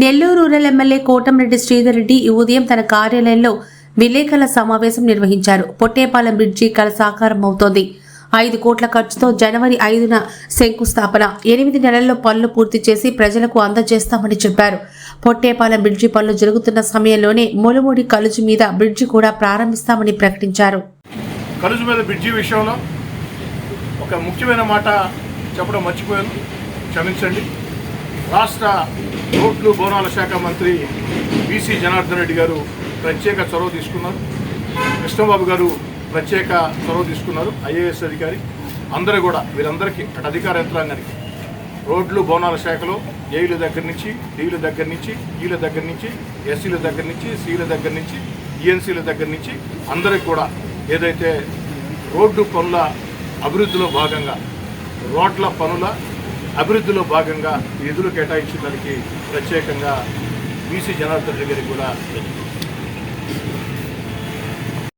Nellore rural MLA Kotamreddy Sridhar Reddy ఈ ఉదయం తన కార్యాలయంలో విలేకరుల సమావేశం నిర్వహించారు. పొట్టేపాలెం బ్రిడ్జి కల సాకారం అవుతోంది. ఐదు కోట్ల ఖర్చుతో జనవరి ఐదున శంకుస్థాపన. ఎనిమిది నెలల్లో పనులు పూర్తి చేసి ప్రజలకు అందజేస్తామని చెప్పారు. పొట్టేపాలెం బ్రిడ్జి పనులు జరుగుతున్న సమయంలోనే ములుముడి కలుజు మీద బ్రిడ్జి కూడా ప్రారంభిస్తామని ప్రకటించారు. కలుజు మీద బ్రిడ్జి విషయంలో ఒక ముఖ్యమైన మాట చెప్పడం మర్చిపోయాను. క్షమించండి. రాష్ట్ర రోడ్లు బోనాల శాఖ మంత్రి బీసీ జనార్దన్ రెడ్డి గారు ప్రత్యేక చొరవ తీసుకున్నారు. కృష్ణబాబు గారు ప్రత్యేక చొరవ తీసుకున్నారు ఐఏఎస్ అధికారి. అందరూ కూడా వీరందరికీ అటు అధికార యంత్రాంగానికి. రోడ్లు బోనాల శాఖలో ఏఈల దగ్గర నుంచి డీల దగ్గర నుంచి ఈల దగ్గర నుంచి ఎస్సీల దగ్గర నుంచి సీల దగ్గర నుంచి ఈఎన్సీల దగ్గర నుంచి అందరికి కూడా ఏదైతే రోడ్డు పనుల అభివృద్ధిలో భాగంగా రోడ్ల పనుల అభివృద్ధిలో భాగంగా నిధులు కేటాయించడానికి ప్రత్యేకంగా బీసీ జనార్దన్ రెడ్డి గారికి కూడా